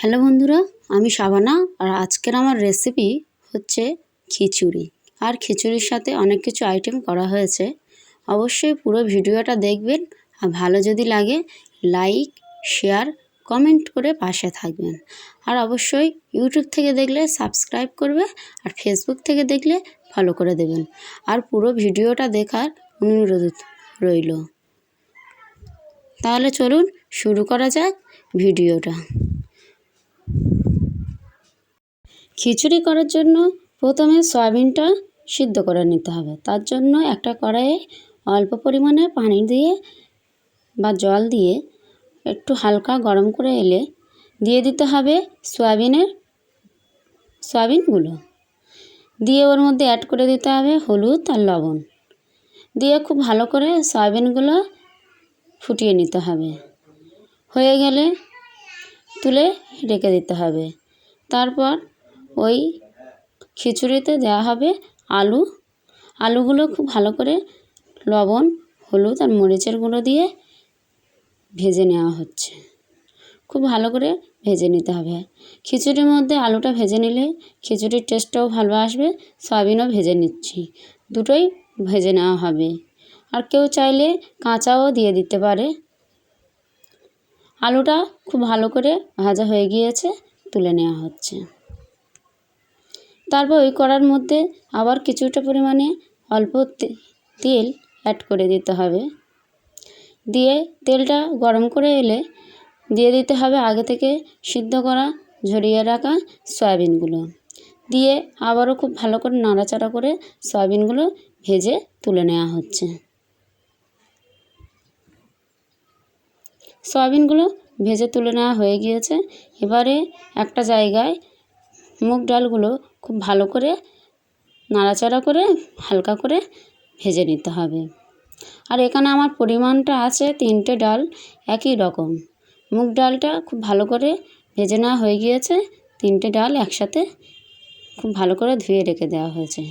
Hello বন্ধুরা, আমি শাবানা আর আজকের আমার রেসিপি হচ্ছে খিচুড়ি। আর খিচুড়ির সাথে অনেক কিছু আইটেম করা হয়েছে। অবশ্যই পুরো ভিডিওটা দেখবেন আর ভালো যদি লাগে লাইক শেয়ার কমেন্ট করে পাশে থাকবেন। আর অবশ্যই ইউটিউব থেকে দেখলে সাবস্ক্রাইব করবে আর ফেসবুক থেকে দেখলে ফলো করে দেবেন। আর পুরো ভিডিওটা দেখার অনুরোধ রইল। তাহলে চলুন শুরু করা যাক ভিডিওটা। খিচুড়ি করার জন্য প্রথমে সয়াবিনটা সিদ্ধ করে নিতে হবে। তার জন্য একটা কড়াইয়ে অল্প পরিমাণে পানি দিয়ে বা জল দিয়ে একটু হালকা গরম করে এলে দিয়ে দিতে হবে সয়াবিনের সয়াবিনগুলো। দিয়ে ওর মধ্যে অ্যাড করে দিতে হবে হলুদ আর লবণ। দিয়ে খুব ভালো করে সয়াবিনগুলো ফুটিয়ে নিতে হবে। হয়ে গেলে তুলে রেখে দিতে হবে। তারপর ওই খিচুড়িতে দেওয়া হবে আলু। আলুগুলো খুব ভালো করে লবণ, হলুদ আর মরিচের গুঁড়ো দিয়ে ভেজে নেওয়া হচ্ছে। খুব ভালো করে ভেজে নিতে হবে। খিচুড়ির মধ্যে আলুটা ভেজে নিলে খিচুড়ির টেস্টটাও ভালো আসবে সয়াবিনও ভেজে নিচ্ছি। দুটোই ভেজে নেওয়া হবে। আর কেউ চাইলে কাঁচাও দিয়ে দিতে পারে। আলুটা খুব ভালো করে ভাজা হয়ে গিয়েছে, তুলে নেওয়া হচ্ছে। তারপর ওই কড়ার মধ্যে আবার কিছুটা পরিমাণে অল্প তেল অ্যাড করে দিতে হবে। দিয়ে তেলটা গরম করে এলে দিয়ে দিতে হবে আগে থেকে সিদ্ধ করা ঝরিয়ে রাখা সয়াবিনগুলো। দিয়ে আবারও খুব ভালো করে নাড়াচাড়া করে সয়াবিনগুলো ভেজে তুলে নেওয়া হচ্ছে। সয়াবিনগুলো ভেজে তুলে নেওয়া হয়ে গিয়েছে। এবারে একটা জায়গায় মুগ ডালগুলো খুব ভালো করে নাড়াচাড়া করে হালকা করে ভেজে নিতে হবে। আর এখানে আমার পরিমাণটা আছে তিনটে ডাল একই রকম। মুগ ডালটা খুব ভালো করে ভেজে নেওয়া হয়ে গিয়েছে। তিনটে ডাল একসাথে খুব ভালো করে ধুয়ে রেখে দেওয়া হয়েছে।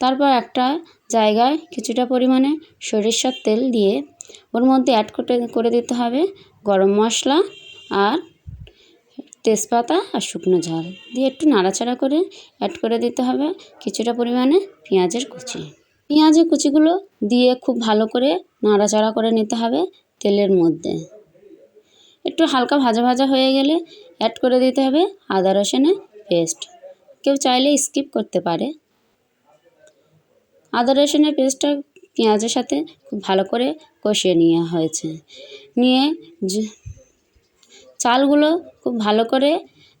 তারপর একটা জায়গায় কিছুটা পরিমাণে সরিষার তেল দিয়ে ওর মধ্যে অ্যাড করে করে দিতে হবে গরম মশলা আর তেজপাতা আর শুকনো ঝাল দিয়ে একটু নাড়াচাড়া করে অ্যাড করে দিতে হবে কিছুটা পরিমাণে পেঁয়াজের কুচি। পেঁয়াজের কুচিগুলো দিয়ে খুব ভালো করে নাড়াচাড়া করে নিতে হবে তেলের মধ্যে। একটু হালকা ভাজা ভাজা হয়ে গেলে অ্যাড করে দিতে হবে আদা রসুনের পেস্ট। কেউ চাইলে স্কিপ করতে পারে। আদা রসুনের পেস্টটা পেঁয়াজের সাথে খুব ভালো করে কষিয়ে নেওয়া হয়েছে। নিয়ে চালগুলো খুব ভালো করে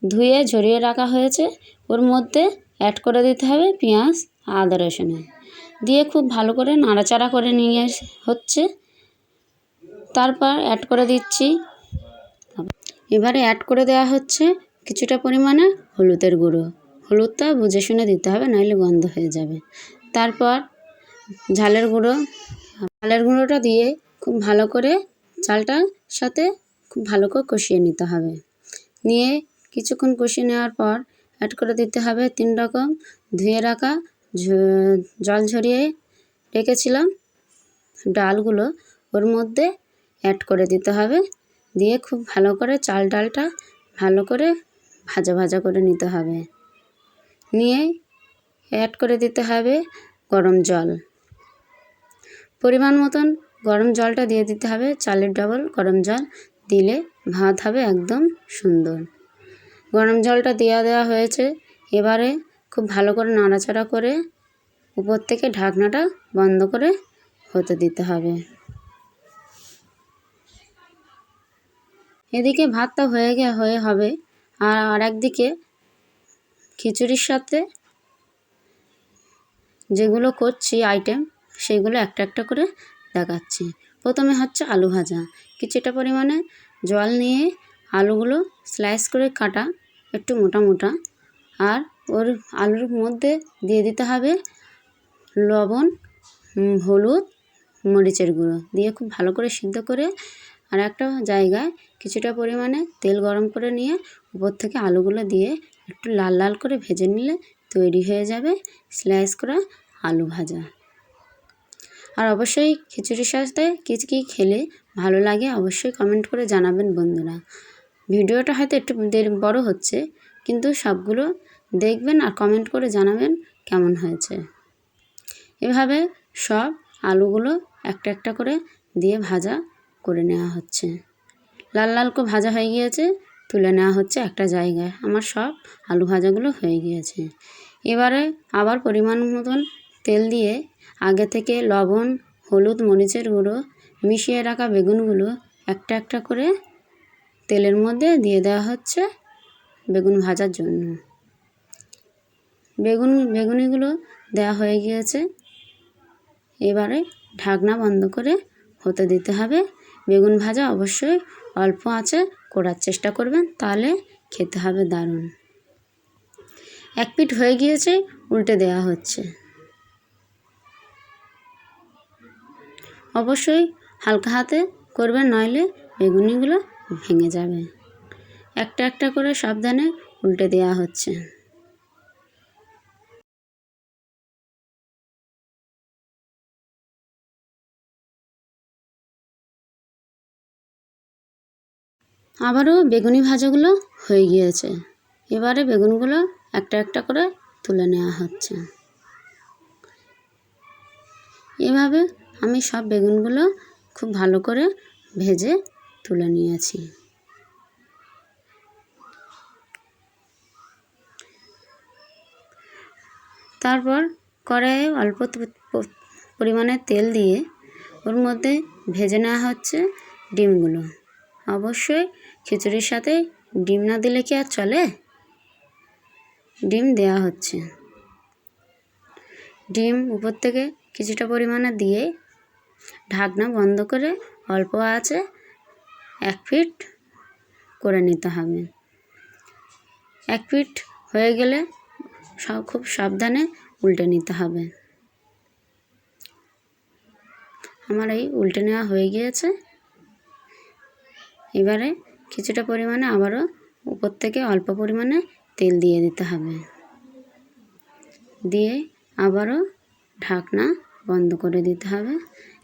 ধুয়ে ঝরিয়ে রাখা হয়েছে। ওর মধ্যে অ্যাড করে দিতে হবে পেঁয়াজ, আদা, রসুন। দিয়ে খুব ভালো করে নাড়াচাড়া করে নিয়ে হচ্ছে। তারপর অ্যাড করে দিচ্ছি। এবারে অ্যাড করে দেওয়া হচ্ছে কিছুটা পরিমাণে হলুদের গুঁড়ো। হলুদটা বুঝে শুনে দিতে হবে, নাহলে গন্ধ হয়ে যাবে। তারপর ঝালের গুঁড়ো, ঝালের গুঁড়োটা দিয়ে খুব ভালো করে চালটার সাথে খুব ভালো করে কষিয়ে নিতে হবে। নিয়ে কিছুক্ষণ কষিয়ে নেওয়ার পর অ্যাড করে দিতে হবে তিন রকম ধুয়ে রাখা জল ঝরিয়ে রেখেছিলাম। ডালগুলো ওর মধ্যে অ্যাড করে দিতে হবে। দিয়ে খুব ভালো করে চাল ডালটা ভালো করে ভাজা ভাজা করে নিতে হবে। নিয়ে অ্যাড করে দিতে হবে গরম জল। পরিমাণ মতন গরম জলটা দিয়ে দিতে হবে, চালের ডবল গরম জল। দিলে ভাত হবে একদম সুন্দর। গরম জলটা দেওয়া দেওয়া হয়েছে। এবারে খুব ভালো করে নাড়াচাড়া করে উপর থেকে ঢাকনাটা বন্ধ করে হতে দিতে হবে। এদিকে ভাতটা হয়ে গে হয়ে হবে। আর আর একদিকে খিচুড়ির সাথে যেগুলো করছি আইটেম, সেগুলো একটা একটা করে দেখাচ্ছি। প্রথমে হচ্ছে আলু ভাজা। কিছুটা পরিমাণে জল নিয়ে আলুগুলো স্লাইস করে কাটা, একটু মোটা মোটা। আর ওর আলুর মধ্যে দিয়ে দিতে হবে লবণ হলুদ, মরিচের গুঁড়ো। দিয়ে খুব ভালো করে সিদ্ধ করে আর একটা জায়গায় কিছুটা পরিমাণে তেল গরম করে নিয়ে উপর থেকে আলুগুলো দিয়ে একটু লাল লাল করে ভেজে নিলে তৈরি হয়ে যাবে স্লাইস করা আলু ভাজা। আর অবশ্যই খিচুড়ির সাথে কী কী খেলে ভালো লাগে অবশ্যই কমেন্ট করে জানাবেন বন্ধুরা। ভিডিওটা হয়তো একটু দের বড় হচ্ছে, কিন্তু সবগুলো দেখবেন আর কমেন্ট করে জানাবেন কেমন হয়েছে। এভাবে সব আলুগুলো একটা একটা করে দিয়ে ভাজা করে নেওয়া হচ্ছে। লাল লাল করে ভাজা হয়ে গিয়েছে, তুলে নেওয়া হচ্ছে একটা জায়গায়। আমার সব আলু ভাজাগুলো হয়ে গিয়েছে। এবারে আবার পরিমাণ মতন তেল দিয়ে আগে থেকে লবণ, হলুদ, মরিচের গুঁড়ো মিশিয়ে রাখা বেগুনগুলো একটা একটা করে তেলের মধ্যে দিয়ে দেওয়া হচ্ছে বেগুন ভাজার জন্য। বেগুন, বেগুনিগুলো দেওয়া হয়ে গিয়েছে। এবারে ঢাকনা বন্ধ করে হতে দিতে হবে। বেগুন ভাজা অবশ্যই অল্প আঁচে করার চেষ্টা করবেন, তাহলে খেতে হবে দারুণ। এক পিঠ হয়ে গিয়েছে, উল্টে দেওয়া হচ্ছে। অবশ্যই হালকা হাতে করবেন, নইলে বেগুনিগুলো ভেঙে যাবে। একটা একটা করে সাবধানে উল্টে দেওয়া হচ্ছে। আবারও বেগুনি ভাজাগুলো হয়ে গিয়েছে। এবারে বেগুনগুলো একটা একটা করে তুলে নেওয়া হচ্ছে। এভাবে আমি সব বেগুনগুলো খুব ভালো করে ভেজে তুলে নিয়েছি। তারপর কড়াইয়ে অল্প পরিমাণে তেল দিয়ে ওর মধ্যে ভেজে নেওয়া হচ্ছে ডিমগুলো। অবশ্যই খিচুড়ির সাথে ডিম না দিলে কি আর চলে? ডিম দেওয়া হচ্ছে। ডিম উপর থেকে কিছুটা পরিমাণে দিয়ে ঢাকনা বন্ধ করে অল্প আছে, এক ফিট করে নিতে হবে। এক ফিট হয়ে গেলে সব খুব সাবধানে উল্টে নিতে হবে। আমার এই উল্টে নেওয়া হয়ে গিয়েছে। এবারে কিছুটা পরিমাণে আবারও উপর থেকে অল্প পরিমাণে তেল দিয়ে দিতে হবে। দিয়ে আবারও ঢাকনা বন্ধ করে দিতে হবে।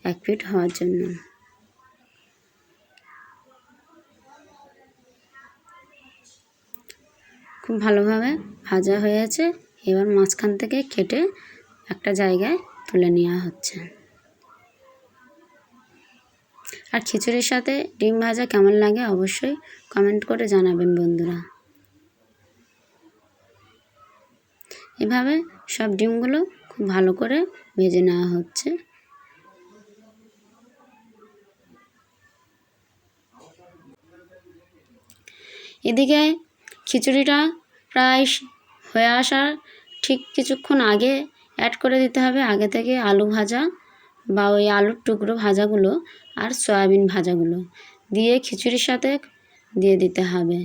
এক ফিট হওয়ার জন্য। খুব ভালোভাবে ভাজা হয়েছে এবার মাঝখান থেকে কেটে একটা জায়গায় তুলে নেওয়া হচ্ছে। আর খিচুড়ির সাথে ডিম ভাজা কেমন লাগে অবশ্যই কমেন্ট করে জানাবেন বন্ধুরা। এভাবে সব ডিমগুলো খুব ভালো করে ভেজে নেওয়া হচ্ছে। এদিকে খিচুড়িটা প্রায় হয়ে আসার ঠিক কিছুক্ষণ আগে অ্যাড করে দিতে হবে। আগে থেকে আলু ভাজা বা ওই আলুর টুকরো ভাজাগুলো আর সয়াবিন ভাজাগুলো দিয়ে খিচুড়ির সাথে দিয়ে দিতে হবে।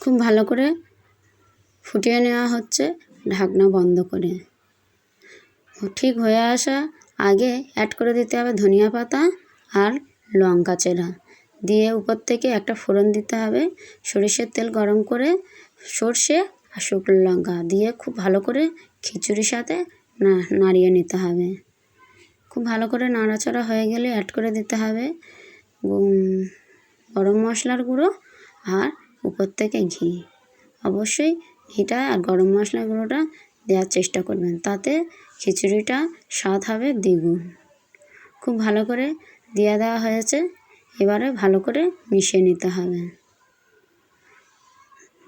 খুব ভালো করে ফুটিয়ে নেওয়া হচ্ছে, ঢাকনা বন্ধ করে। ঠিক হয়ে আসা আগে অ্যাড করে দিতে হবে ধনিয়া পাতা আর লঙ্কা চেরা। দিয়ে উপর থেকে একটা ফোড়ন দিতে হবে। সরিষার তেল গরম করে সর্ষে আর শুকনো লঙ্কা দিয়ে খুব ভালো করে খিচুড়ির সাথে না, নাড়িয়ে নিতে হবে। খুব ভালো করে নাড়াচাড়া হয়ে গেলে অ্যাড করে দিতে হবে গরম মশলার গুঁড়ো আর উপর থেকে ঘি। অবশ্যই ঘিটা আর গরম মশলার গুঁড়োটা দেওয়ার চেষ্টা করবেন, তাতে খিচুড়িটা স্বাদ হবে দ্বিগুণ। খুব ভালো করে দিয়ে দেওয়া হয়েছে। এবারে ভালো করে মিশিয়ে নিতে হবে।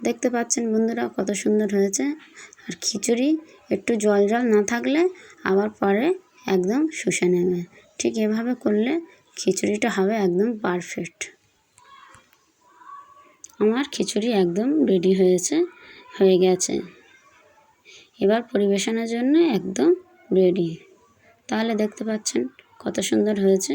দেখতে পাচ্ছেন বন্ধুরা কত সুন্দর হয়েছে। আর খিচুড়ি একটু জল জল না থাকলে আবার পরে একদম শুষে নেবে। ঠিক এভাবে করলে খিচুড়িটা হবে একদম পারফেক্ট আমার খিচুড়ি একদম রেডি হয়েছে, হয়ে গেছে। এবার পরিবেশনের জন্য একদম রেডি তাহলে দেখতে পাচ্ছেন কত সুন্দর হয়েছে।